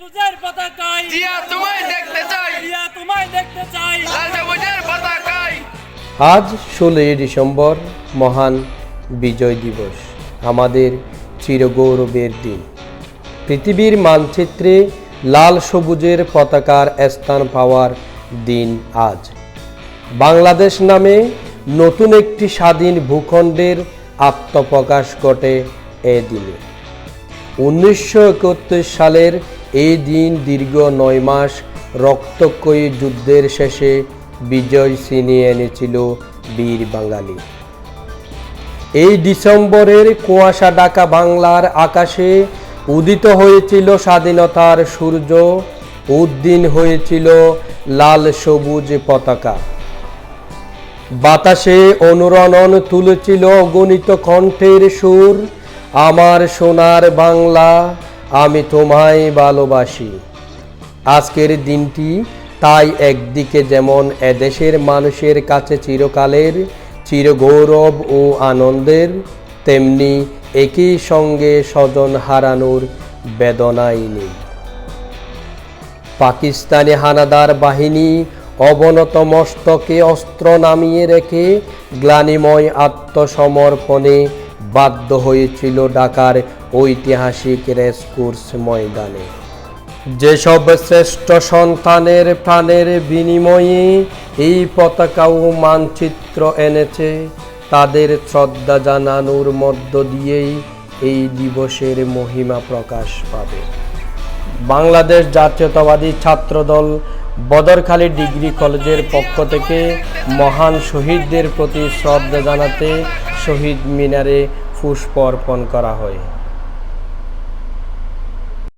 সবুজের পতাকায় জিয়া তোমায় দেখতে চাই। জিয়া তোমায় দেখতে চাই। লাল সবুজের পতাকায় আজ ষোলোই ডিসেম্বর মহান বিজয় দিবস আমাদের চিরগৌরবের দিন। পৃথিবীর মানচিত্রে লাল সবুজের পতাকার স্থান পাওয়ার দিন আজ। বাংলাদেশ নামে নতুন একটি স্বাধীন ভূখণ্ডের আত্মপ্রকাশ ঘটে এ দিনে উনিশশো একাত্তর সালের এই দিন দীর্ঘ নয় মাস রক্তক্ষয়ী যুদ্ধের শেষে বিজয় ছিনিয়ে এনেছিল বীর বাঙালি। এই ডিসেম্বরের কুয়াশা ডাকা বাংলার আকাশে উদিত হয়েছিল স্বাধীনতার সূর্য, উদ্দিন হয়েছিল লাল সবুজ পতাকা। বাতাসে অনুরণন তুলেছিল অগণিত কণ্ঠের সুর, আমার সোনার বাংলা আমি তোমায় ভালোবাসি। আজকের দিনটি তাই একদিকে যেমন এদেশের মানুষের কাছে চিরকালের, চিরগৌরব ও আনন্দের, তেমনি একই সঙ্গে স্বজন হারানোর বেদনাই নেই। পাকিস্তানি হানাদার বাহিনী অবনত মস্তকে অস্ত্র নামিয়ে রেখে গ্লানিময় আত্মসমর্পণে বাধ্য হয়েছিল ঢাকার ঐতিহাসিক রেসকোর্স ময়দানে। যেসব শ্রেষ্ঠ সন্তানের প্রাণের বিনিময়ে এই পতাকা ও মানচিত্র এনেছে, তাদের শ্রদ্ধা জানানোর মধ্য দিয়েই এই দিবসের মহিমা প্রকাশ পাবে। বাংলাদেশ জাতীয়তাবাদী ছাত্রদল বদরখালী ডিগ্রি কলেজের পক্ষ থেকে মহান শহীদদের প্রতি শ্রদ্ধা জানাতে শহীদ মিনারে পুষ্প অর্পণ করা হয়।